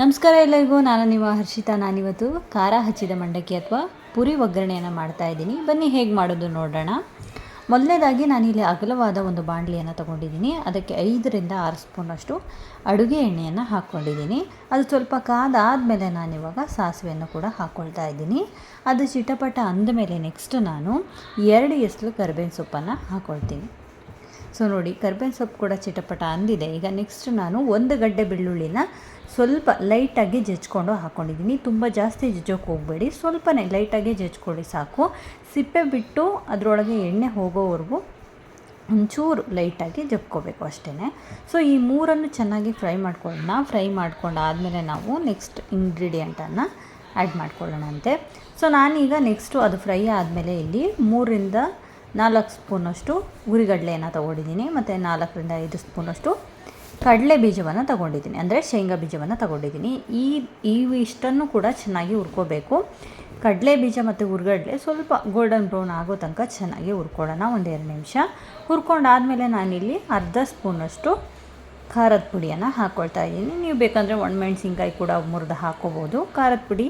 ನಮಸ್ಕಾರ ಎಲ್ಲರಿಗೂ, ನಾನು ನಿಮ್ಮ ಹರ್ಷಿತಾ. ನಾನಿವತ್ತು ಖಾರ ಹಚ್ಚಿದ ಮಂಡಕ್ಕಿ ಅಥವಾ ಪುರಿ ಒಗ್ಗರಣೆಯನ್ನು ಮಾಡ್ತಾ ಇದ್ದೀನಿ. ಬನ್ನಿ, ಹೇಗೆ ಮಾಡೋದು ನೋಡೋಣ. ಮೊದಲನೇದಾಗಿ ನಾನಿಲ್ಲಿ ಅಗಲವಾದ ಒಂದು ಬಾಣಲಿಯನ್ನು ತೊಗೊಂಡಿದ್ದೀನಿ. ಅದಕ್ಕೆ ಐದರಿಂದ ಆರು ಸ್ಪೂನಷ್ಟು ಅಡುಗೆ ಎಣ್ಣೆಯನ್ನು ಹಾಕ್ಕೊಂಡಿದ್ದೀನಿ. ಅದು ಸ್ವಲ್ಪ ಕಾದಾದಮೇಲೆ ನಾನಿವಾಗ ಸಾಸಿವೆಯನ್ನು ಕೂಡ ಹಾಕ್ಕೊಳ್ತಾ ಇದ್ದೀನಿ. ಅದು ಚಿಟಪಟ ಅಂದಮೇಲೆ ನೆಕ್ಸ್ಟ್ ನಾನು ಎರಡು ಎಸ್ಲು ಕರಿಬೇವಿನ ಸೊಪ್ಪನ್ನು ಹಾಕ್ಕೊಳ್ತೀನಿ ಸೊ ನೋಡಿ, ಕರ್ಬೇವಿನ ಸೊಪ್ಪು ಕೂಡ ಚಿಟಪಟ ಅಂದಿದೆ. ಈಗ ನೆಕ್ಸ್ಟ್ ನಾನು ಒಂದು ಗಡ್ಡೆ ಬೆಳ್ಳುಳ್ಳಿನ ಸ್ವಲ್ಪ ಲೈಟಾಗಿ ಜಜ್ಕೊಂಡು ಹಾಕ್ಕೊಂಡಿದ್ದೀನಿ ತುಂಬ ಜಾಸ್ತಿ ಜಜ್ಜೋಕೆ ಹೋಗಬೇಡಿ. ಸ್ವಲ್ಪನೇ ಲೈಟಾಗಿ ಜಜ್ಕೊಳ್ಳಿ ಸಾಕು. ಸಿಪ್ಪೆ ಬಿಟ್ಟು ಅದರೊಳಗೆ ಎಣ್ಣೆ ಹೋಗೋವರೆಗೂ ಒಂಚೂರು ಲೈಟಾಗಿ ಜಪ್ಕೋಬೇಕು ಅಷ್ಟೇ ಸೊ ಈ ಮೂರನ್ನು ಚೆನ್ನಾಗಿ ಫ್ರೈ ಮಾಡ್ಕೊಳ್ಳೋಣ. ಫ್ರೈ ಮಾಡ್ಕೊಂಡಾದಮೇಲೆ ನಾವು ನೆಕ್ಸ್ಟ್ ಇಂಗ್ರೀಡಿಯೆಂಟನ್ನು ಆ್ಯಡ್ ಮಾಡ್ಕೊಳ್ಳೋಣಂತೆ. ಸೊ ನಾನೀಗ ನೆಕ್ಸ್ಟು ಅದು ಫ್ರೈ ಆದಮೇಲೆ ಇಲ್ಲಿ ಮೂರರಿಂದ ನಾಲ್ಕು ಸ್ಪೂನಷ್ಟು ಉರಿಗಡಲೆಯನ್ನು ತೊಗೊಂಡಿದ್ದೀನಿ ಮತ್ತು ನಾಲ್ಕರಿಂದ ಐದು ಸ್ಪೂನಷ್ಟು ಕಡಲೆ ಬೀಜವನ್ನು ತಗೊಂಡಿದ್ದೀನಿ. ಅಂದರೆ ಶೇಂಗಾ ಬೀಜವನ್ನು ತಗೊಂಡಿದ್ದೀನಿ. ಈ ಈ ಇಷ್ಟನ್ನು ಕೂಡ ಚೆನ್ನಾಗಿ ಹುರ್ಕೋಬೇಕು. ಕಡಲೆ ಬೀಜ ಮತ್ತು ಹುರ್ಗಡ್ಲೆ ಸ್ವಲ್ಪ ಗೋಲ್ಡನ್ ಬ್ರೌನ್ ಆಗೋ ತನಕ ಚೆನ್ನಾಗಿ ಹುರ್ಕೊಳ್ಳೋಣ ಒಂದೆರಡು ನಿಮಿಷ. ಹುರ್ಕೊಂಡಾದಮೇಲೆ ನಾನಿಲ್ಲಿ ಅರ್ಧ ಸ್ಪೂನಷ್ಟು ಖಾರದ ಪುಡಿಯನ್ನು ಹಾಕ್ಕೊಳ್ತಾ ಇದ್ದೀನಿ. ನೀವು ಬೇಕಂದರೆ ಒಣಮೆಣಸಿನ್ಕಾಯಿ ಕೂಡ ಮುರಿದು ಹಾಕ್ಕೋಬೋದು ಖಾರದ ಪುಡಿ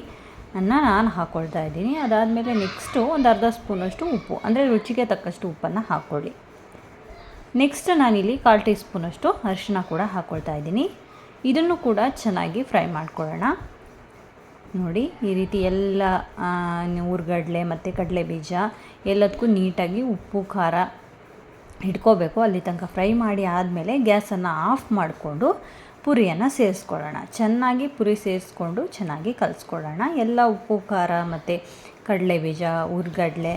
ಅನ್ನು ನಾನು ಹಾಕ್ಕೊಳ್ತಾ ಇದ್ದೀನಿ. ಅದಾದಮೇಲೆ ನೆಕ್ಸ್ಟು ಒಂದು ಅರ್ಧ ಸ್ಪೂನಷ್ಟು ಉಪ್ಪು, ಅಂದರೆ ರುಚಿಗೆ ತಕ್ಕಷ್ಟು ಉಪ್ಪನ್ನು ಹಾಕ್ಕೊಳ್ಳಿ ನೆಕ್ಸ್ಟ್ ನಾನಿಲ್ಲಿ ಕಾಲು ಟೀ ಸ್ಪೂನಷ್ಟು ಅರಿಶಿನ ಕೂಡ ಹಾಕ್ಕೊಳ್ತಾ ಇದ್ದೀನಿ. ಇದನ್ನು ಕೂಡ ಚೆನ್ನಾಗಿ ಫ್ರೈ ಮಾಡ್ಕೊಳ್ಳೋಣ. ನೋಡಿ, ಈ ರೀತಿ ಎಲ್ಲ ಊರುಗಡ್ಲೆ ಮತ್ತು ಕಡಲೆ ಬೀಜ ಎಲ್ಲದಕ್ಕೂ ನೀಟಾಗಿ ಉಪ್ಪು, ಖಾರ ಇಟ್ಕೋಬೇಕು. ಅಲ್ಲಿ ತನಕ ಫ್ರೈ ಮಾಡಿ ಆದಮೇಲೆ ಗ್ಯಾಸನ್ನು ಆಫ್ ಮಾಡಿಕೊಂಡು ಪುರಿಯನ್ನು ಸೇರಿಸ್ಕೊಳ್ಳೋಣ. ಚೆನ್ನಾಗಿ ಪುರಿ ಸೇರಿಸ್ಕೊಂಡು ಚೆನ್ನಾಗಿ ಕಲಿಸ್ಕೊಳ್ಳೋಣ. ಎಲ್ಲ ಉಪ್ಪು, ಖಾರ ಮತ್ತು ಕಡಲೆ ಬೀಜ ಉರ್ಗಡ್ಲೆ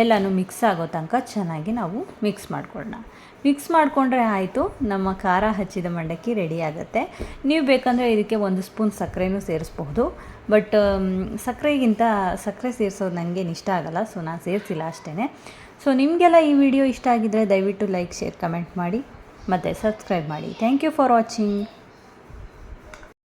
ಎಲ್ಲನೂ ಮಿಕ್ಸ್ ಆಗೋ ತನಕ ಚೆನ್ನಾಗಿ ನಾವು ಮಿಕ್ಸ್ ಮಾಡ್ಕೊಳ್ಳೋಣ. ಮಿಕ್ಸ್ ಮಾಡಿಕೊಂಡ್ರೆ ಆಯಿತು, ನಮ್ಮ ಖಾರ ಹಚ್ಚಿದ ಮಂಡಕ್ಕಿ ರೆಡಿ ಆಗುತ್ತೆ. ನೀವು ಬೇಕಂದರೆ ಇದಕ್ಕೆ ಒಂದು ಸ್ಪೂನ್ ಸಕ್ಕರೆನೂ ಸೇರಿಸ್ಬಹುದು. ಬಟ್ ಸಕ್ಕರೆಗಿಂತ ಸಕ್ಕರೆ ಸೇರಿಸೋದು ನನಗೇನು ಇಷ್ಟ ಆಗಲ್ಲ ಸೊ ನಾನು ಸೇರಿಸಿಲ್ಲ ಅಷ್ಟೇ ಸೊ ನಿಮಗೆಲ್ಲ ಈ ವಿಡಿಯೋ ಇಷ್ಟ ಆಗಿದ್ದರೆ ದಯವಿಟ್ಟು ಲೈಕ್ ಶೇರ್ ಕಮೆಂಟ್ ಮಾಡಿ, ಮತ್ತು ಸಬ್ಸ್ಕ್ರೈಬ್ ಮಾಡಿ. Thank you for watching